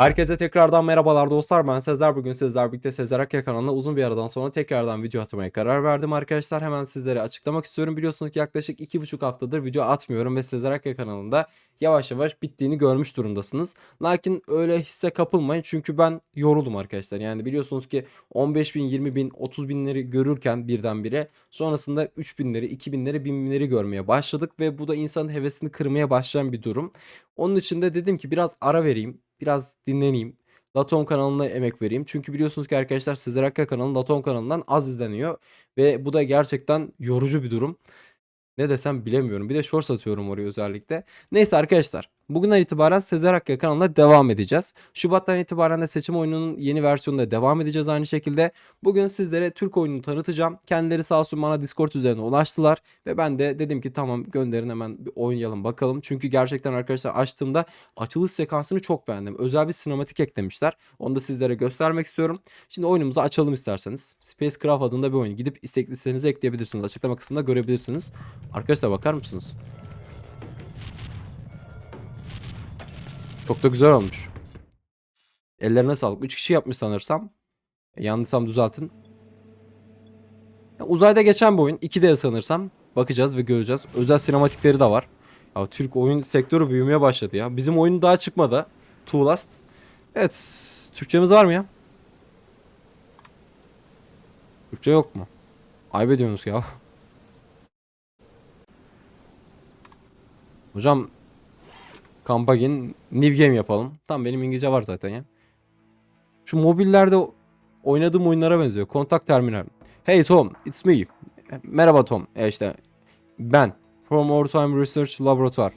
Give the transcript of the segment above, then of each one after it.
Herkese tekrardan merhabalar dostlar. Ben Sezer. Bugün sizler birlikte Sezer Akya kanalına uzun bir aradan sonra tekrardan video atmaya karar verdim arkadaşlar. Hemen sizlere açıklamak istiyorum. Biliyorsunuz ki yaklaşık 2,5 haftadır video atmıyorum ve Sezer Akya kanalında yavaş yavaş bittiğini görmüş durumdasınız. Lakin öyle hisse kapılmayın çünkü ben yoruldum arkadaşlar. Yani biliyorsunuz ki 15 bin, 20 bin, 30 binleri görürken birdenbire sonrasında 3 binleri, 2 binleri, 1000 binleri görmeye başladık ve bu da insanın hevesini kırmaya başlayan bir durum. Onun için de dedim ki biraz ara vereyim, biraz dinleneyim. Laton kanalına emek vereyim. Çünkü biliyorsunuz ki arkadaşlar Sezer Akka kanalı Laton kanalından az izleniyor. Ve bu da gerçekten yorucu bir durum. Ne desem bilemiyorum. Bir de short satıyorum oraya özellikle. Neyse arkadaşlar. Bugünden itibaren Sezer Akka kanalına devam edeceğiz. Şubat'tan itibaren de seçim oyununun yeni versiyonunda devam edeceğiz aynı şekilde. Bugün sizlere Türk oyununu tanıtacağım. Kendileri sağ olsun bana Discord üzerine ulaştılar. Ve ben de dedim ki tamam gönderin hemen bir oynayalım bakalım. Çünkü gerçekten arkadaşlar açtığımda açılış sekansını çok beğendim. Özel bir sinematik eklemişler. Onu da sizlere göstermek istiyorum. Şimdi oyunumuzu açalım isterseniz. Spacecraft adında bir oyun. Gidip istek listenize ekleyebilirsiniz. Açıklama kısmında görebilirsiniz. Arkadaşlar bakar mısınız? Çok da güzel olmuş. Ellerine sağlık. 3 kişi yapmış sanırsam. E, yanlışsam düzeltin. Ya, uzayda geçen bir oyun. 2D sanırsam. Bakacağız ve göreceğiz. Özel sinematikleri de var. Ya Türk oyun sektörü büyümeye başladı ya. Bizim oyun daha çıkmadı. Two Last. Evet. Türkçemiz var mı ya? Türkçe yok mu? Ayıp ediyorsunuz ya. Hocam Kampagin New Game yapalım. Tam benim İngilizce var zaten ya. Şu mobillerde oynadığım oyunlara benziyor. Kontak terminal. Hey Tom, it's me. Merhaba Tom. E işte ben. From Our Time Research Laboratory.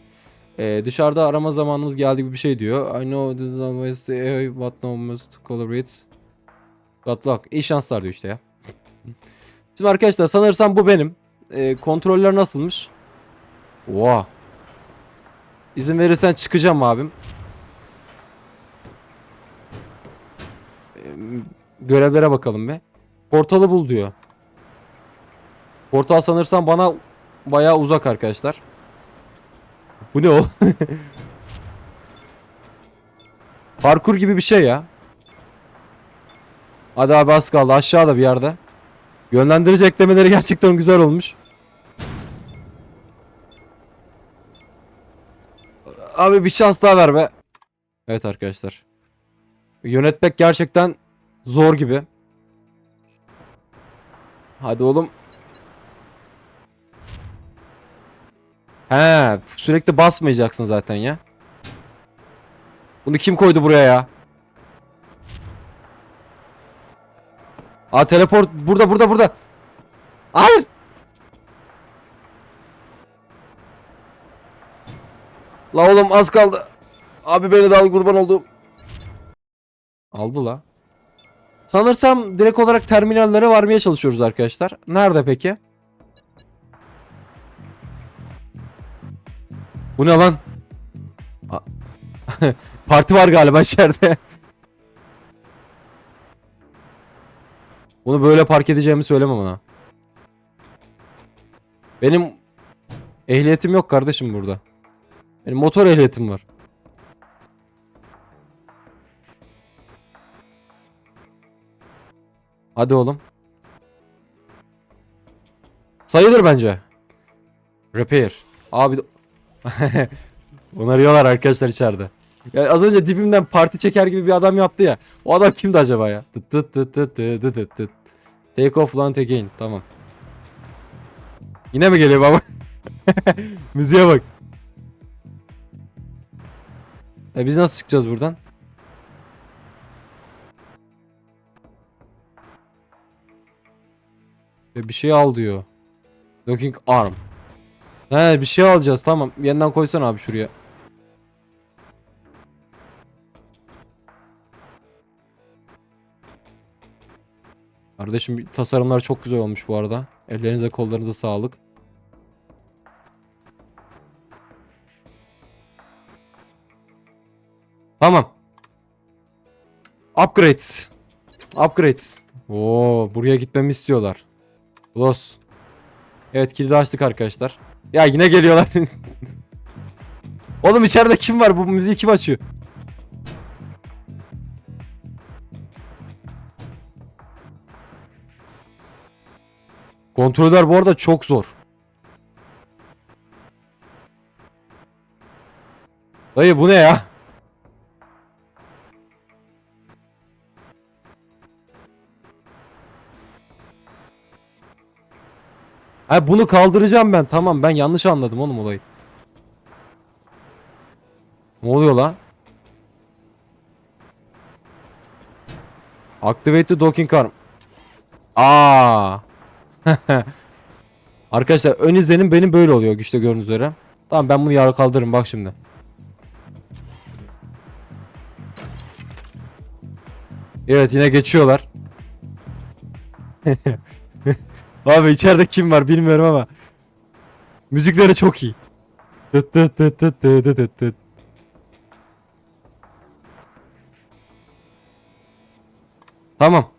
E, dışarıda arama zamanımız geldi gibi bir şey diyor. I know this is always the what no must collaborate. Good luck. İyi şanslar diyor işte ya. Şimdi arkadaşlar sanırsam bu benim. E, kontroller nasılmış? Oha. İzin verirsen çıkacağım abim. Ee, Görevlere bakalım be. Portalı bul diyor. Portal sanırsam bana bayağı uzak arkadaşlar. Bu ne o? Parkur gibi bir şey ya. Hadi abi az kaldı aşağıda bir yerde. Yönlendirici eklemeleri gerçekten güzel olmuş. Abi bir şans daha ver be. Evet arkadaşlar. Yönetmek gerçekten zor gibi. Hadi oğlum. He, sürekli basmayacaksın zaten ya. Bunu kim koydu buraya ya? Aa teleport burada burada burada. Hayır. La oğlum az kaldı. Abi beni de al kurban oldum. Aldı la. Sanırsam direkt olarak terminallere varmaya çalışıyoruz arkadaşlar. Nerede peki? Bu ne lan? Parti var galiba içeride. Bunu böyle park edeceğimi söylemem ona. Benim ehliyetim yok kardeşim burada. Benim motor ehliyetim var. Hadi oğlum. Sayılır bence. Repair. Abi Onarıyorlar arkadaşlar içeride. Ya az önce dibimden parti çeker gibi bir adam yaptı ya. O adam kimdi acaba ya? Tıt tıt tıt tıt tıt tıt tıt. Take off land again. Tamam. Yine mi geliyor baba? Müziğe bak. E biz nasıl çıkacağız buradan? E bir şey al diyor. Looking arm. He bir şey alacağız tamam. Yeniden koysana abi şuraya. Kardeşim tasarımlar çok güzel olmuş bu arada. Ellerinize kollarınıza sağlık. Tamam. Upgrade. Upgrade. Oo, buraya gitmemi istiyorlar. Los. Evet kilidi açtık arkadaşlar. Ya yine geliyorlar. Oğlum içeride kim var? Bu müziği kim açıyor? Kontroller bu arada çok zor. Dayı bu ne ya? Ha bunu kaldıracağım ben. Tamam ben yanlış anladım oğlum olayı. Ne oluyor lan? Activate docking arm. Aa. Arkadaşlar ön izlenim benim böyle oluyor güçte gördüğünüz üzere. Tamam ben bunu yarı kaldırırım bak şimdi. Evet yine geçiyorlar. Abi içeride kim var bilmiyorum ama. Müzikleri çok iyi. Tıt tıt tıt tıt tıt tıt tıt. Tamam.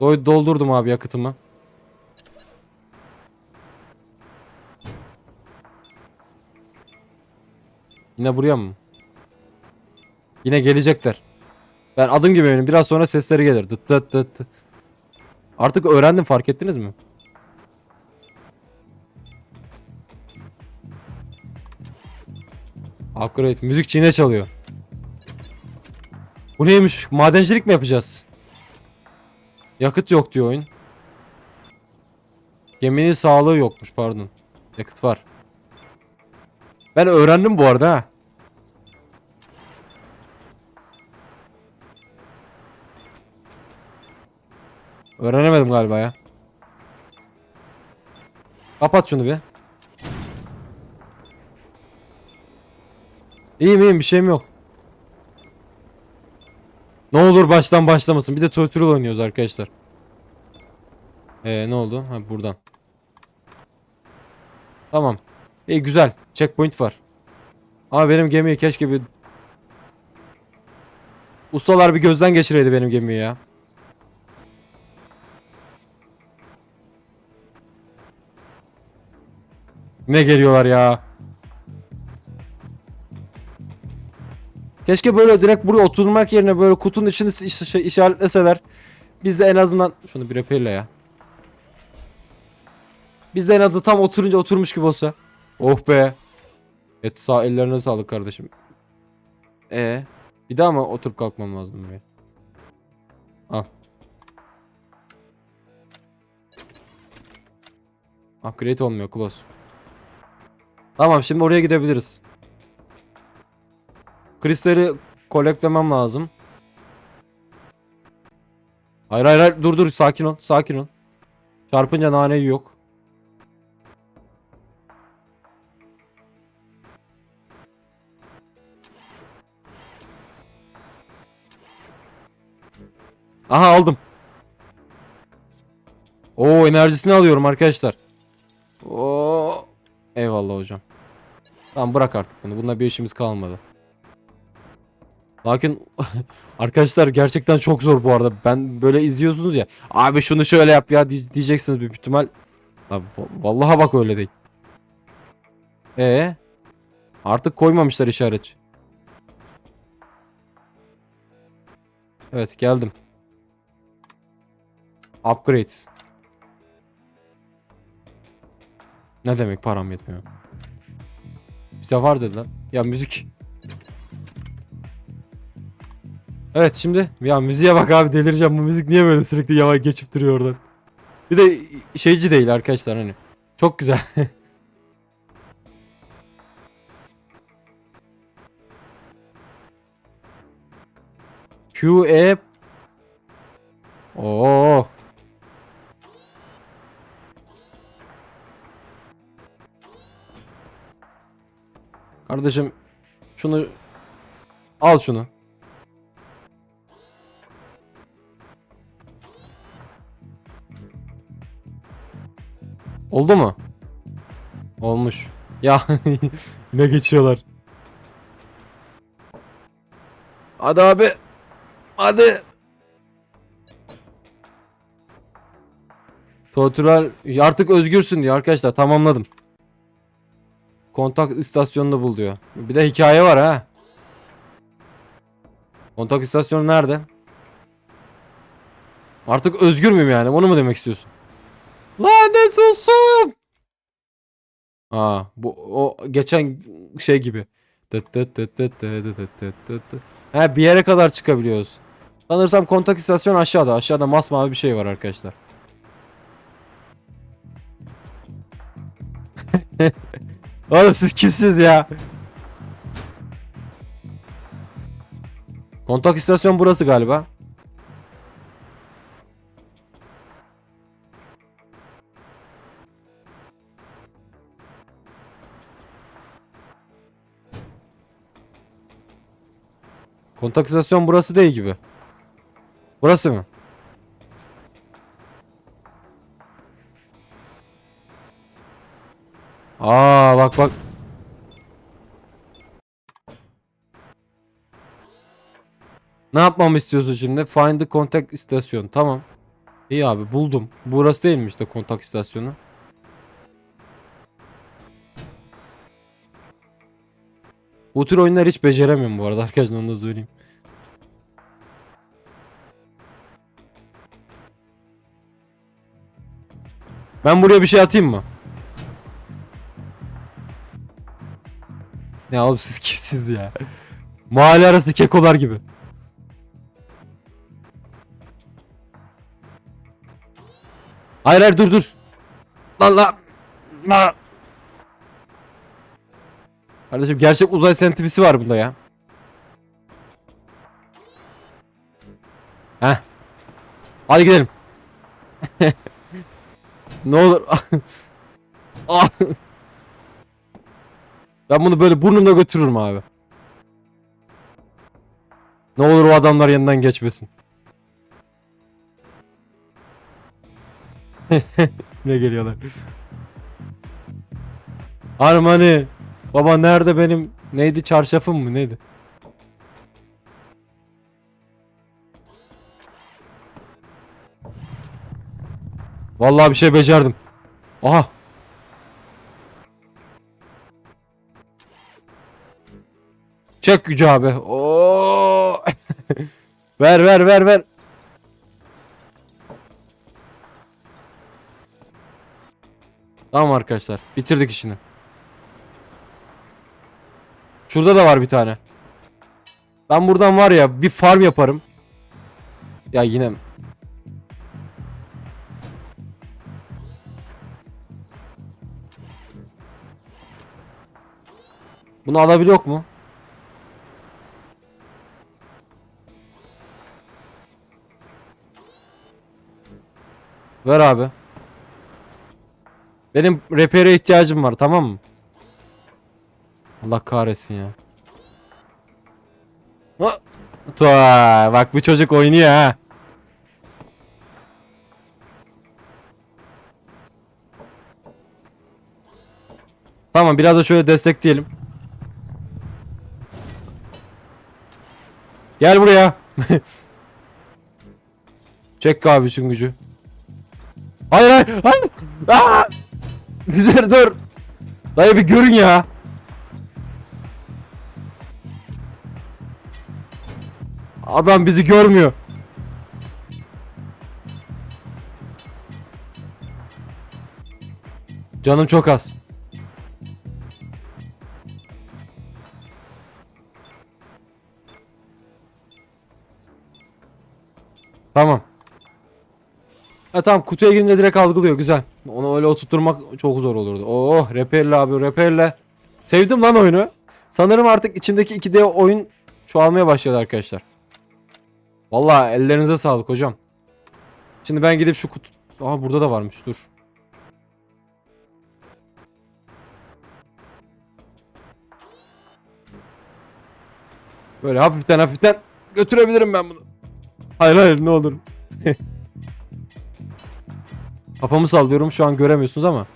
Doy- Doldurdum abi yakıtımı. Yine buraya mı? Yine gelecekler. Ben adım gibi eminim. Biraz sonra sesleri gelir. Dıt dıt dıt. Artık öğrendim fark ettiniz mi? Upgrade. Müzik çiğne çalıyor. Bu neymiş? Madencilik mi yapacağız? Yakıt yok diyor oyun. Geminin sağlığı yokmuş pardon. Yakıt var. Ben öğrendim bu arada ha. Öğrenemedim galiba ya. Kapat şunu bir. İyiyim iyiyim bir şeyim yok. Ne olur baştan başlamasın. Bir de Tortural oynuyoruz arkadaşlar. Ee ne oldu? Ha buradan. Tamam. İyi güzel. Checkpoint var. Ama benim gemiyi keşke bir... Ustalar bir gözden geçireydi benim gemiyi ya. Ne geliyorlar ya. Keşke böyle direkt buraya oturmak yerine böyle kutunun içini iş- şey, işaretleseler. Biz de en azından şunu bir repairle ya. Biz de en azından tam oturunca oturmuş gibi olsa. Oh be. Et sağ ellerine sağlık kardeşim. E bir daha mı oturup kalkmam lazım buraya? Al. Upgrade olmuyor close. Tamam şimdi oraya gidebiliriz. Kristali koleklemem lazım. Hayır hayır hayır dur dur sakin ol sakin ol. Çarpınca nane yok. Aha aldım. Oo enerjisini alıyorum arkadaşlar. Oo. Eyvallah hocam. Tamam bırak artık bunu. Bununla bir işimiz kalmadı. Lakin arkadaşlar gerçekten çok zor bu arada. Ben böyle izliyorsunuz ya. Abi şunu şöyle yap ya diye- diyeceksiniz büyük ihtimal. Abi, va- vallahi bak öyle değil. E artık koymamışlar işaret. Evet geldim. Upgrades. Ne demek param yetmiyor? Bize var dedi lan. Ya müzik. Evet şimdi ya müziğe bak abi delireceğim. Bu müzik niye böyle sürekli yavaş geçip duruyor oradan. Bir de şeyci değil arkadaşlar hani. Çok güzel. Q E Oo. Kardeşim şunu al şunu. Oldu mu? Olmuş. Ya ne geçiyorlar. Hadi abi. Hadi. Tortural artık özgürsün diyor arkadaşlar tamamladım. Kontak istasyonunu bul diyor. Bir de hikaye var ha. Kontak istasyonu nerede? Artık özgür müyüm yani? Onu mu demek istiyorsun? Lanet olsun! Aa, bu o geçen şey gibi. He bir yere kadar çıkabiliyoruz. Sanırsam kontak istasyonu aşağıda. Aşağıda masmavi bir şey var arkadaşlar. Oğlum siz kimsiniz ya? Kontak istasyon burası galiba. Kontak istasyon burası değil gibi. Burası mı? Aa bak bak. Ne yapmamı istiyorsun şimdi? Find the contact istasyon. Tamam. İyi abi buldum. Burası değil mi işte kontak istasyonu? Bu tür oyunlar hiç beceremiyorum bu arada arkadaşlar onu da söyleyeyim. Ben buraya bir şey atayım mı? Ya oğlum siz kimsiniz ya? Mahalle arası kekolar gibi. Hayır hayır dur dur. Lan lan. lan. Kardeşim gerçek uzay sentifisi var bunda ya. Heh. Hadi gidelim. ne olur. Ben bunu böyle burnumda götürürüm abi. Ne olur o adamlar yanından geçmesin. ne geliyorlar? Armani. Baba nerede benim neydi çarşafım mı neydi? Vallahi bir şey becerdim. Aha. Çek gücü abi. Oo. ver ver ver ver. Tamam arkadaşlar. Bitirdik işini. Şurada da var bir tane. Ben buradan var ya bir farm yaparım. Ya yine mi? Bunu alabiliyor mu? Ver abi. Benim repere ihtiyacım var tamam mı? Allah kahretsin ya. Ha! Bak bu çocuk oynuyor ha. Tamam biraz da şöyle destekleyelim. Gel buraya. Çek abi bütün gücü. Hayır hayır hayır. Aa! Dur dur. Dayı bir görün ya. Adam bizi görmüyor. Canım çok az. Ha tamam kutuya girince direkt algılıyor güzel. Onu öyle oturtturmak çok zor olurdu. Oh reperle abi reperle. Sevdim lan oyunu. Sanırım artık içimdeki 2D oyun çoğalmaya başladı arkadaşlar. Vallahi ellerinize sağlık hocam. Şimdi ben gidip şu kutu... Aha burada da varmış dur. Böyle hafiften hafiften götürebilirim ben bunu. Hayır hayır ne olur. Kafamı sallıyorum şu an göremiyorsunuz ama.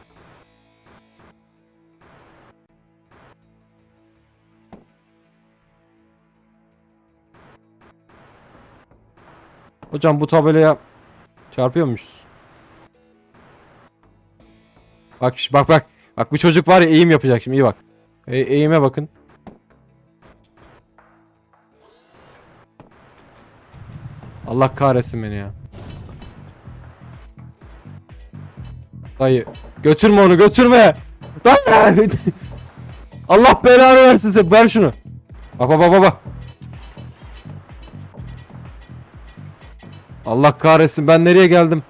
Hocam bu tabelaya çarpıyormuşuz. Bak bak bak. Bak bu çocuk var ya eğim yapacak şimdi iyi bak. E eğime bakın. Allah kahretsin beni ya. Dayı götürme onu götürme. Dayı. Allah belanı versin sen. Ver şunu. Bak bak bak bak. Allah kahretsin ben nereye geldim?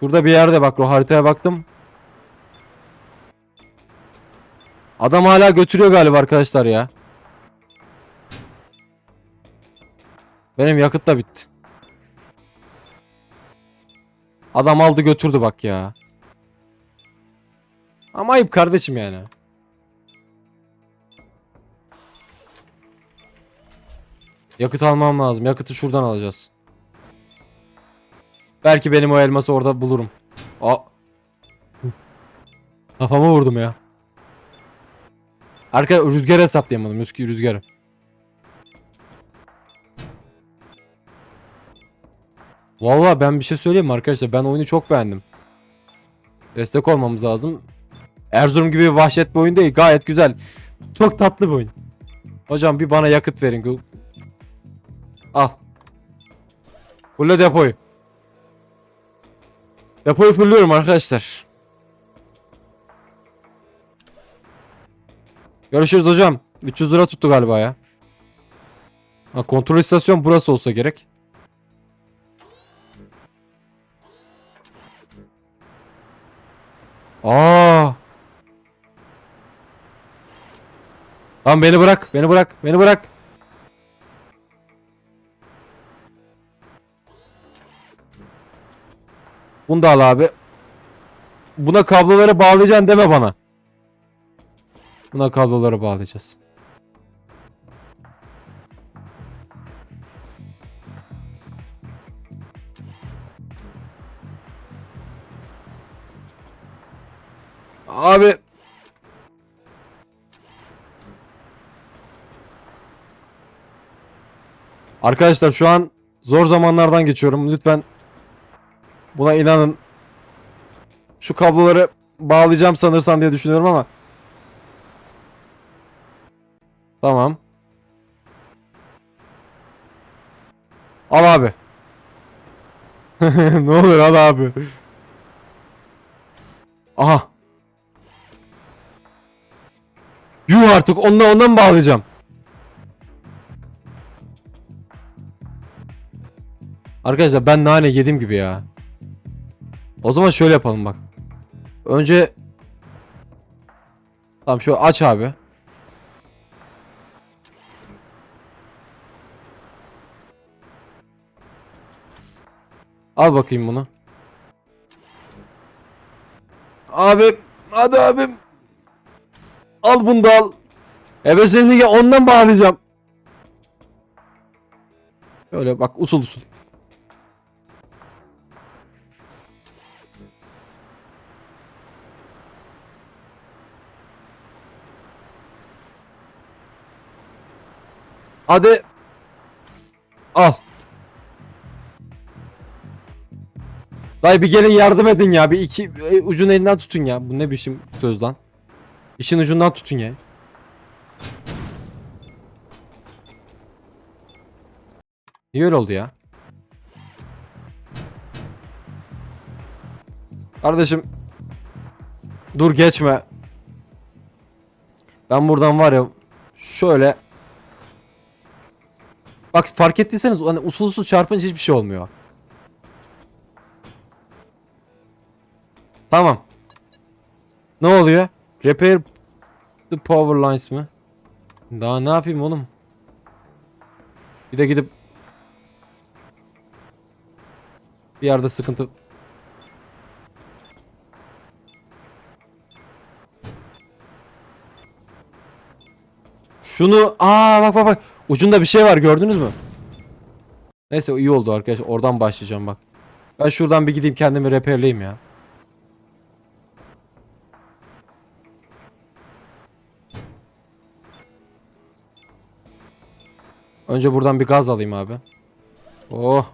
Şurada bir yerde bak o haritaya baktım. Adam hala götürüyor galiba arkadaşlar ya. Benim yakıt da bitti. Adam aldı götürdü bak ya. Ama ayıp kardeşim yani. Yakıt almam lazım. Yakıtı şuradan alacağız. Belki benim o elması orada bulurum. Aa. Kafama vurdum ya. Arka rüzgar hesaplayamadım. Rüzgar rüzgarı. Vallahi ben bir şey söyleyeyim arkadaşlar? Ben oyunu çok beğendim. Destek olmamız lazım. Erzurum gibi bir vahşet bir oyun değil. Gayet güzel. Çok tatlı bir oyun. Hocam bir bana yakıt verin. Al. Fulle depoyu. Depoyu fulluyorum arkadaşlar. Görüşürüz hocam. 300 lira tuttu galiba ya. Ha, kontrol istasyon burası olsa gerek. Aa. Lan beni bırak, beni bırak, beni bırak. Bunu da al abi. Buna kabloları bağlayacaksın deme bana. Buna kabloları bağlayacağız. Abi Arkadaşlar şu an zor zamanlardan geçiyorum. Lütfen buna inanın. Şu kabloları bağlayacağım sanırsam diye düşünüyorum ama. Tamam. Al abi. ne olur al abi. Aha. Yuh artık onunla ondan mı bağlayacağım? Arkadaşlar ben nane yedim gibi ya. O zaman şöyle yapalım bak. Önce Tamam şöyle aç abi. Al bakayım bunu. Abi hadi abim. Al bunu da al. Ebe seni ondan bağlayacağım. Böyle bak usul usul. Hadi. Al. Dayı bir gelin yardım edin ya. Bir iki e, ucun elinden tutun ya. Bu ne biçim söz lan. İşin ucundan tutun ya. Niye öyle oldu ya? Kardeşim. Dur geçme. Ben buradan var ya şöyle Bak fark ettiyseniz hani usul usul çarpınca hiçbir şey olmuyor. Tamam. Ne oluyor? Repair the power lines mı? Daha ne yapayım oğlum? Bir de gidip bir yerde sıkıntı Şunu aa bak bak bak ucunda bir şey var gördünüz mü? Neyse iyi oldu arkadaşlar oradan başlayacağım bak. Ben şuradan bir gideyim kendimi repairleyeyim ya. Önce buradan bir gaz alayım abi. Oh.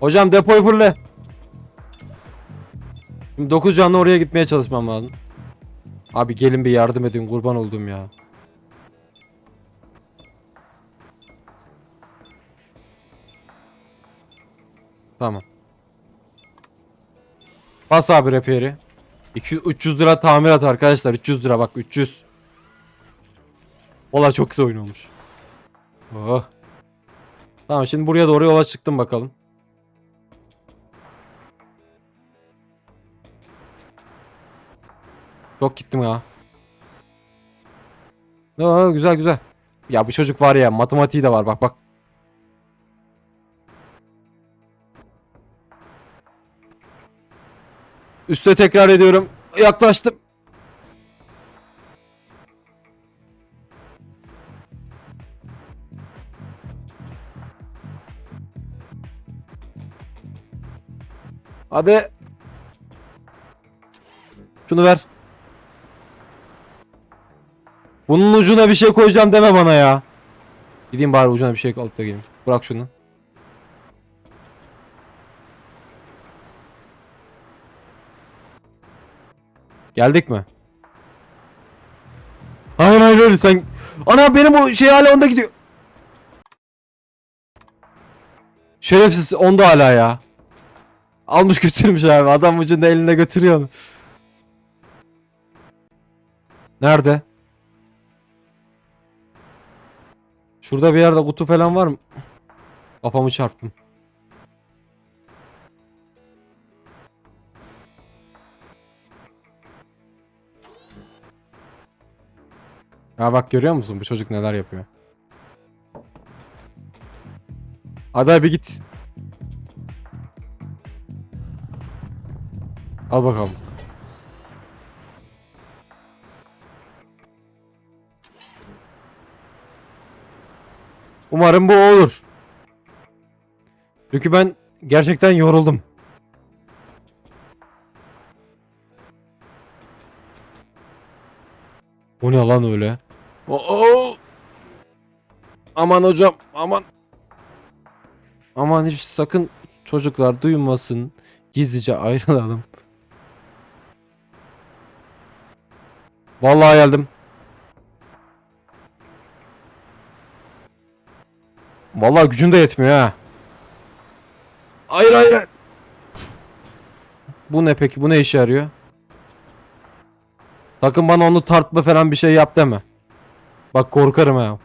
Hocam depoyu fulle. Şimdi 9 canlı oraya gitmeye çalışmam lazım. Abi gelin bir yardım edin kurban oldum ya. Tamam. Bas abi reperi. 200 300 lira tamirat arkadaşlar. 300 lira bak 300. Valla çok güzel oyun olmuş. Oh. Tamam şimdi buraya doğru yola çıktım bakalım. Çok gittim ya. Aa, güzel güzel. Ya bu çocuk var ya matematiği de var bak bak. Üste tekrar ediyorum. Yaklaştım. Hadi. Şunu ver. Bunun ucuna bir şey koyacağım deme bana ya. Gideyim bari ucuna bir şey alıp da geleyim. Bırak şunu. Geldik mi? Hayır hayır hayır sen... Ana benim o şey hala onda gidiyor. Şerefsiz onda hala ya. Almış götürmüş abi. Adam ucunda elinde götürüyor onu. Nerede? Şurada bir yerde kutu falan var mı? Kafamı çarptım. Ya bak görüyor musun bu çocuk neler yapıyor? Hadi abi git. Al bakalım. Umarım bu olur. Çünkü ben gerçekten yoruldum. O ne lan öyle? Oo! Aman hocam aman. Aman hiç sakın çocuklar duymasın. Gizlice ayrılalım. Vallahi geldim. Vallahi gücüm de yetmiyor ha. Hayır hayır. hayır. Bu ne peki? Bu ne işe yarıyor? Sakın bana onu tartma falan bir şey yap deme. Bak korkarım ha.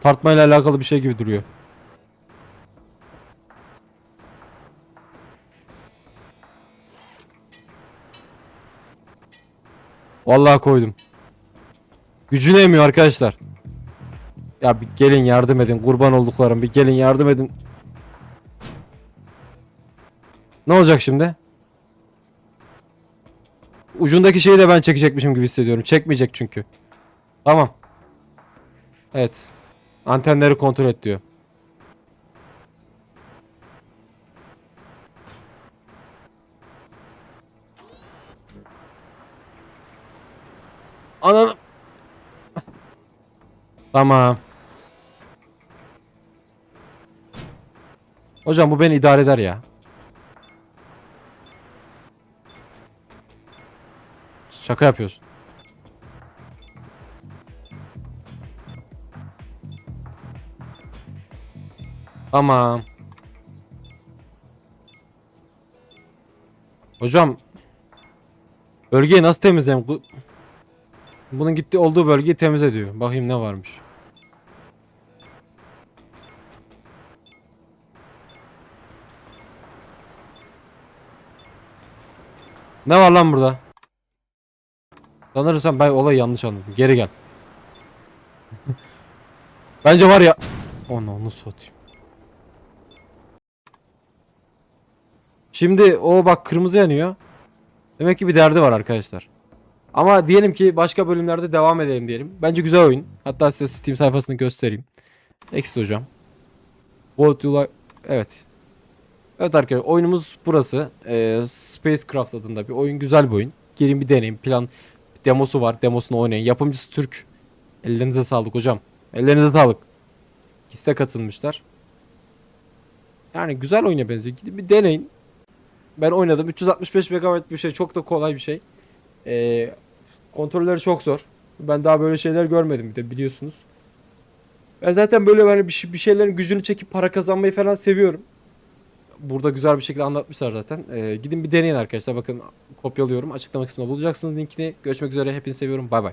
Tartmayla alakalı bir şey gibi duruyor. Vallahi koydum. Gücünü emiyor arkadaşlar. Ya bir gelin yardım edin kurban olduklarım bir gelin yardım edin. Ne olacak şimdi? Ucundaki şeyi de ben çekecekmişim gibi hissediyorum. Çekmeyecek çünkü. Tamam. Evet. Antenleri kontrol et diyor. Ananı... Tamam. Hocam bu beni idare eder ya. Şaka yapıyorsun. Tamam. Hocam bölgeyi nasıl temizleyeyim? Bu- Bunun gitti olduğu bölgeyi temizle diyor. Bakayım ne varmış. Ne var lan burada? Sanırsam ben olayı yanlış anladım. Geri gel. Bence var ya. Onu onu satayım. Şimdi o bak kırmızı yanıyor. Demek ki bir derdi var arkadaşlar. Ama diyelim ki başka bölümlerde devam edelim diyelim. Bence güzel oyun. Hatta size Steam sayfasını göstereyim. Next hocam. What you like? Evet. Evet arkadaşlar oyunumuz burası. Ee, Spacecraft adında bir oyun. Güzel bir oyun. Gelin bir deneyin. Plan demosu var. Demosunu oynayın. Yapımcısı Türk. Ellerinize sağlık hocam. Ellerinize sağlık. De katılmışlar. Yani güzel oyuna benziyor. Gidin bir deneyin. Ben oynadım. 365 MB bir şey. Çok da kolay bir şey. Ee, kontrolleri çok zor. Ben daha böyle şeyler görmedim bir de biliyorsunuz. Ben zaten böyle hani bir, şey- bir şeylerin gücünü çekip para kazanmayı falan seviyorum. burada güzel bir şekilde anlatmışlar zaten. Ee, gidin bir deneyin arkadaşlar. Bakın kopyalıyorum. Açıklama kısmında bulacaksınız linkini. Görüşmek üzere. Hepinizi seviyorum. Bay bay.